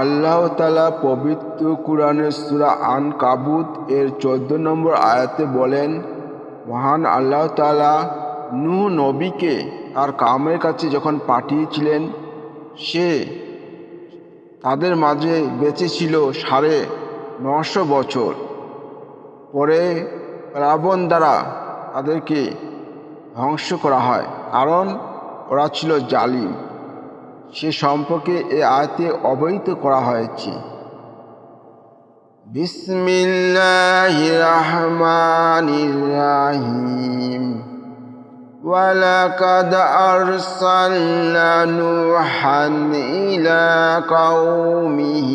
আল্লাহ তালা পবিত্র কুরআনের সুরা আন কাবুত এর চোদ্দ নম্বর আয়াতে বলেন, মহান আল্লাহ তালা নূহ নবীকে তার কামের কাছে যখন পাঠিয়েছিলেন, সে তাদের মাঝে বেঁচে ছিল সাড়ে নশো বছর। পরে রাবণ দ্বারা তাদেরকে ধ্বংস করা হয়, কারণ ওরা ছিল জালিম। সে সম্পর্কে এ আয়তে অবহিত করা হয়েছে বিসমিল্লাহ রহমান রাহিম ولقد أرسلنا نوحا إلى قومه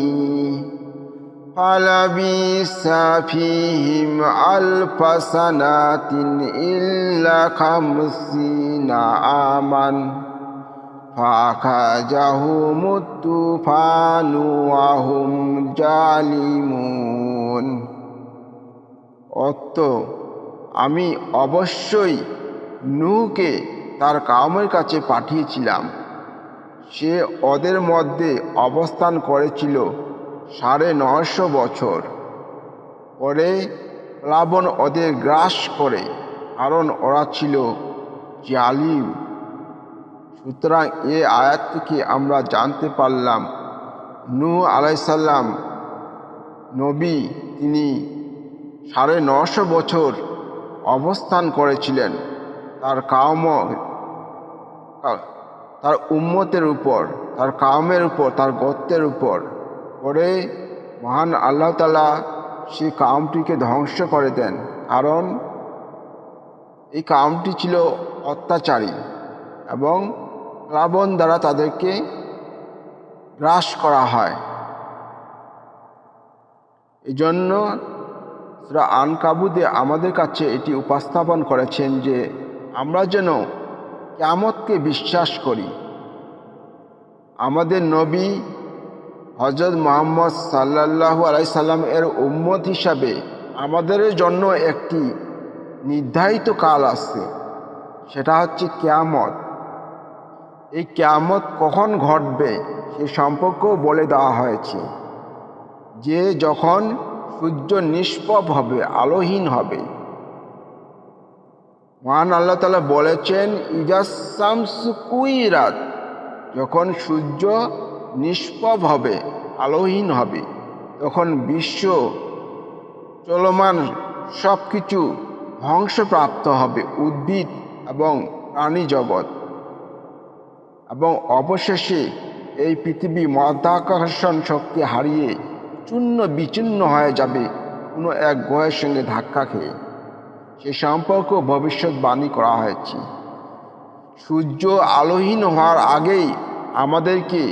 فلبث فيهم ألف سنة إلا خمسين عاما فأخذهم الطوفان وهم জালিমুন অর্থ আমি অবশ্যই নূহকে তার কামের কাছে পাঠিয়েছিলাম সে ওদের মধ্যে অবস্থান করেছিল সাড়ে নশো বছর পরে প্লাবন ওদের গ্রাস করে কারণ ওরা ছিল জালিম সুতরাং এ আয়াত থেকে আমরা জানতে পারলাম, নূহ আলাইসাল্লাম নবী তিনি সাড়ে নশো বছর অবস্থান করেছিলেন তার কাম তার উম্মতের উপর, তার কামের উপর, তার গত্তের উপর। পরে মহান আল্লাহ তালা সেই কামটিকে ধ্বংস করে দেন, কারণ এই কামটি ছিল অত্যাচারী এবং প্লাবন দ্বারা তাদেরকে গ্রাস করা হয়। এই জন্য সুরা আনকাবুদে আমাদের কাছে এটি উপস্থাপন করেছেন যে আমরা যেন কেমতকে বিশ্বাস করি। আমাদের নবী হজরত মোহাম্মদ সাল্লাহু আলাই সাল্লাম এর উম্মত হিসাবে আমাদের জন্য একটি নির্ধারিত কাল আছে সেটা হচ্ছে কেয়ামত। এই কেয়ামত কখন ঘটবে সে সম্পর্কেও বলে দেওয়া হয়েছে। যে যখন সূর্য নিষ্পব হবে, আলোহীন হবে। মহান আল্লাহ তালা বলেছেন ইজাসামস কুইরাত যখন সূর্য নিষ্পব হবে, আলোহীন হবে, তখন বিশ্ব চলমান সব কিছু ধ্বংসপ্রাপ্ত হবে, উদ্ভিদ এবং প্রাণী জগৎ। এবং অবশেষে এই পৃথিবী মধ্যাকর্ষণ শক্তি হারিয়ে চূর্ণ বিচূর্ণ হয়ে যাবে কোনো এক গ্রহের সঙ্গে ধাক্কা খেয়ে। সে সম্পর্ক ভবিষ্যৎবাণী করা হয়েছে। সূর্য আলোহীন হওয়ার আগেই আমাদেরকে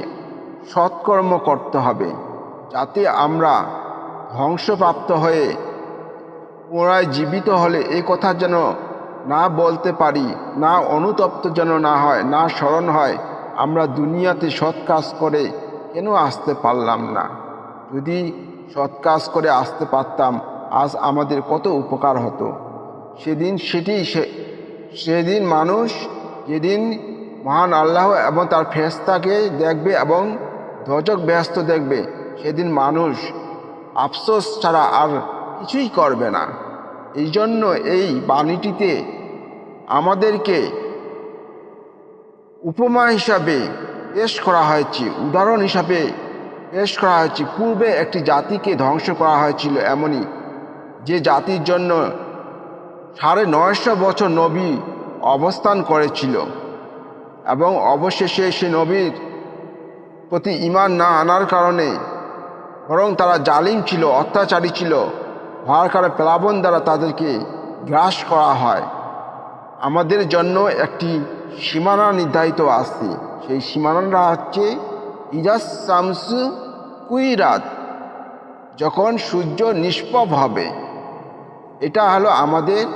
সৎকর্ম করতে হবে যাতে আমরা ধ্বংসপ্রাপ্ত হয়ে পুনরায় জীবিত হলে এ কথা যেন না বলতে পারি, না অনুতপ্ত যেন না হয়, না স্মরণ হয় আমরা দুনিয়াতে সৎ কাজ করে কেন আসতে পারলাম না? যদি সৎ কাজ করে আসতে পারতাম, আজ আমাদের কত উপকার হতো। সেদিন সেটি সেদিন মানুষ যেদিন মহান আল্লাহ এবং তার ফেস্তাকে দেখবে এবং ধ্বজক ব্যস্ত দেখবে, সেদিন মানুষ আফসোস ছাড়া আর কিছুই করবে না। এই জন্য এই বাণীটিতে আমাদেরকে উপমা হিসাবে পেশ করা হয়েছে, উদাহরণ হিসাবে পেশ করা হয়েছে, পূর্বে একটি জাতিকে ধ্বংস করা হয়েছিল এমনই। যে জাতির জন্য সাড়ে নয়শো বছর নবী অবস্থান করেছিল এবং অবশেষে সে নবীর প্রতি ইমান না আনার কারণে বরং তারা জালিম ছিল, অত্যাচারী ছিল কারণে প্লাবন দ্বারা তাদেরকে গ্রাস করা হয়। আমাদের জন্য একটি সীমানা নির্ধারিত আছে। সেই সীমানাটা হচ্ছে ইজাজ শামসু কুইরাত, যখন সূর্য নিষ্পব হবে। এটা হলো আমাদের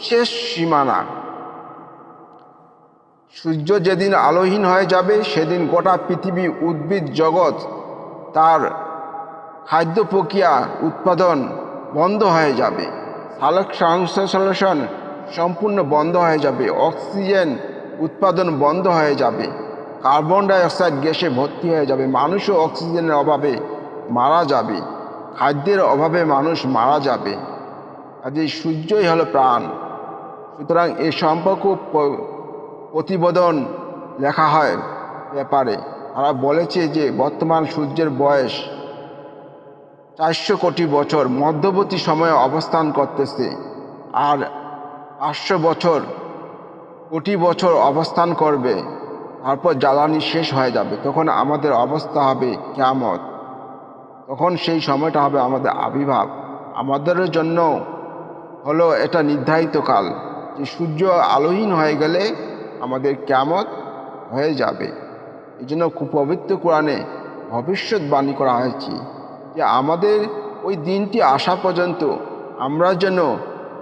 শেষ সীমানা। সূর্য যেদিন আলোহীন হয়ে যাবে, সেদিন গোটা পৃথিবী উদ্ভিদ জগৎ তার খাদ্য প্রক্রিয়া, উৎপাদন বন্ধ হয়ে যাবে। সালক সংশ্লেষণ সম্পূর্ণ বন্ধ হয়ে যাবে, অক্সিজেন উৎপাদন বন্ধ হয়ে যাবে, কার্বন ডাইঅক্সাইড গ্যাসে ভর্তি হয়ে যাবে, মানুষও অক্সিজেনের অভাবে মারা যাবে, খাদ্যের অভাবে মানুষ মারা যাবে। কাজে সূর্যই হলো প্রাণ। সুতরাং এ সম্পর্ক প্রতিবেদন লেখা হয় ব্যাপারে তারা বলেছে যে বর্তমান সূর্যের বয়স চারশো কোটি বছর, মধ্যবর্তী সময়ে অবস্থান করতেছে। আর পাঁচশো বছর, কোটি বছর অবস্থান করবে, তারপর জ্বালানি শেষ হয়ে যাবে। তখন আমাদের অবস্থা হবে কেমত তখন সেই সময়টা হবে আমাদের আবির্ভাব। আমাদের জন্য হলো এটা নির্ধারিত কাল, যে সূর্য আলোহীন হয়ে গেলে আমাদের কেমত হয়ে যাবে। এই জন্য পবিত্র কোরআনে ভবিষ্যৎবাণী করা হয়েছে যে আমাদের ওই দিনটি আসা পর্যন্ত আমরা যেন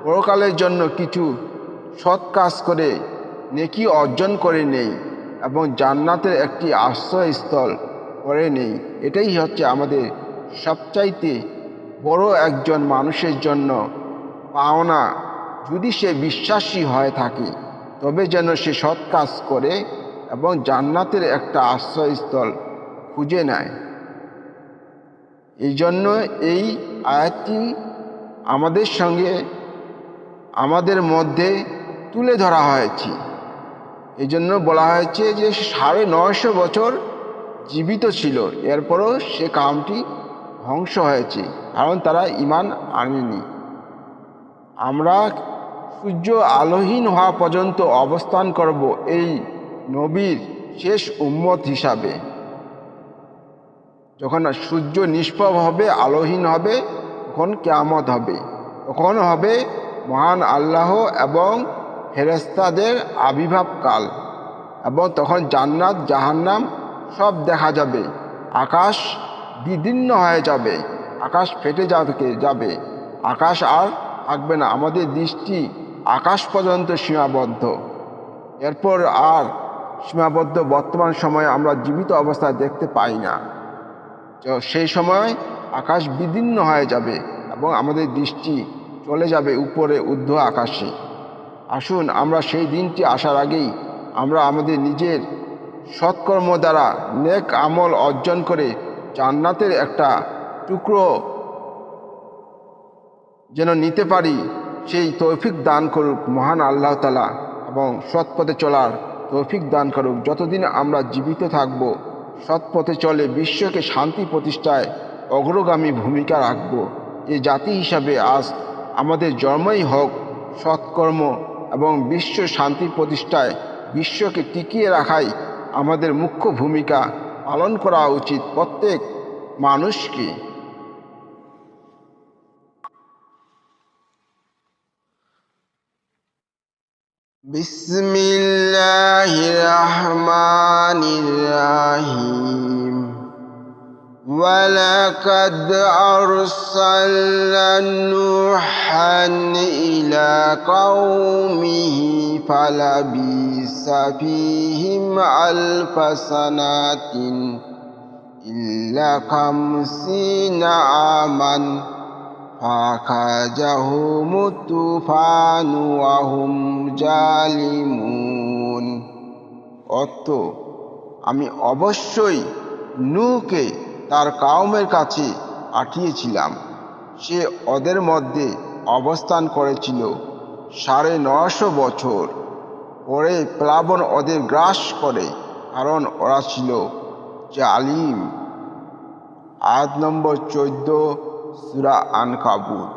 পরকালের জন্য কিছু সৎ কাজ করে, নেকি অর্জন করে নেই এবং জান্নাতের একটি আশ্রয়স্থল করে নেই। এটাই হচ্ছে আমাদের সবচাইতে বড় একজন মানুষের জন্য পাওনা। যদি সে বিশ্বাসী হয়ে থাকে, তবে যেন সে সৎ কাজ করে এবং জান্নাতের একটা আশ্রয়স্থল খুঁজে নেয়। এই জন্য এই আয়াতটি আমাদের সঙ্গে আমাদের মধ্যে তুলে ধরা হয়েছে। এই জন্য বলা হয়েছে যে সাড়ে নয়শো বছর জীবিত ছিল। এরপরও সে কামটি ধ্বংস হয়েছে, কারণ তারা ইমান আনেনি। আমরা সূর্য আলোহীন হওয়া পর্যন্ত অবস্থান করব এই নবীর শেষ উম্মত হিসাবে। যখন সূর্য নিষ্প্রভ হবে, আলোহীন হবে, তখন কেয়ামত হবে। তখন হবে মহান আল্লাহ এবং ফেরেস্তাদের আবির্ভাব কাল। এবং তখন জান্নাত, জাহান্নাম সব দেখা যাবে। আকাশ বিদীর্ণ হয়ে যাবে। আকাশ ফেটে যাবে যাবে। আকাশ আর থাকবে না। আমাদের দৃষ্টি আকাশ পর্যন্ত সীমাবদ্ধ। এরপর আর সীমাবদ্ধ বর্তমান সময়ে আমরা জীবিত অবস্থায় দেখতে পাই না। সেই সময় আকাশ বিদীর্ণ হয়ে যাবে এবং আমাদের দৃষ্টি চলে যাবে উপরে ঊর্ধ্ব আকাশে। আসুন, আমরা সেই দিনটি আসার আগেই আমরা আমাদের নিজের সৎকর্ম দ্বারা নেক আমল অর্জন করে জান্নাতের একটা টুকরো যেন নিতে পারি, সেই তৌফিক দান করুক মহান আল্লাহ তালা এবং সৎ পথে চলার তৌফিক দান করুক। যতদিন আমরা জীবিত থাকব, সৎ পথে চলে বিশ্বকে শান্তি প্রতিষ্ঠায় অগ্রগামী ভূমিকা রাখব। এ জাতি হিসাবে আজ আমাদের জন্মই হোক, সৎকর্ম এবং বিশ্ব শান্তি প্রতিষ্ঠায় বিশ্বকে টিকিয়ে রাখাই আমাদের মুখ্য ভূমিকা পালন করা উচিত প্রত্যেক মানুষকে। বিসমিল্লাহির রহমানির রহিম। ولقد أرسلنا نوحا إلى قومه فلبث فيهم ألف سنة إلا خمسين عاماً فأخرجهم الطوفان وهم জালিমুন অর্থ আমি অবশ্যই নূকে তার কাউমের কাছে পাঠিয়েছিলাম। সে ওদের মধ্যে অবস্থান করেছিল সাড়ে নশো বছর। পরে প্লাবন ওদের গ্রাস করে, কারণ ওরা ছিল জালিম। আয়াত নম্বর চোদ্দ, সুরা আনকাবুত।